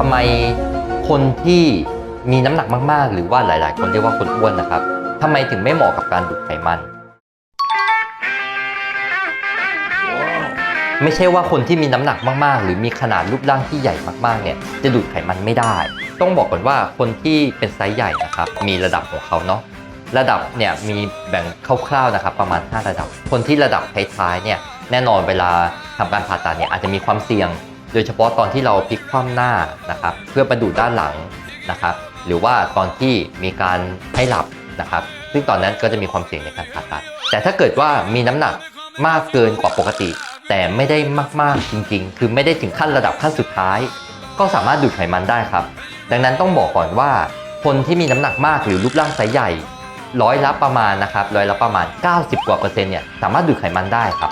ทำไมคนที่มีน้ำหนักมากๆ หรือว่าหลาย ๆ คนเรียกว่าคนอ้วนนะครับทำไมถึงไม่เหมาะกับการดูดไขมัน ไม่ใช่ว่าคนที่มีน้ำหนักมากๆ หรือมีขนาดรูปร่างที่ใหญ่มากๆ เนี่ยจะดูดไขมันไม่ได้ ต้องบอกก่อนว่าคนที่เป็นไซส์ใหญ่นะครับมีระดับของเขาเนาะระดับเนี่ยมีแบ่งคร่าวๆนะครับประมาณ 5 ระดับ คนที่ระดับท้ายๆเนี่ยแน่นอนเวลาทำการผ่าตัดเนี่ยอาจจะมีความเสี่ยง ดยเฉพาะตอนที่เราพลิกคว่ำหน้านะครับ เพื่อประดูดด้านหลังนะครับ หรือว่าตอนที่มีการให้หลับนะครับ ซึ่งตอนนั้นก็จะมีความเสี่ยงในการผ่าตัด แต่ถ้าเกิดว่ามีน้ำหนักมากเกินกว่าปกติ แต่ไม่ได้มากๆจริงๆ คือไม่ได้ถึงขั้นระดับขั้นสุดท้าย ก็สามารถดูดไขมันได้ครับ ดังนั้นต้องบอกก่อนว่า คนที่มีน้ำหนักมากหรือรูปร่างไซส์ใหญ่ร้อยละประมาณนะครับร้อยละประมาณ 90 กว่าเปอร์เซ็นต์เนี่ยสามารถดูดไขมันได้ครับ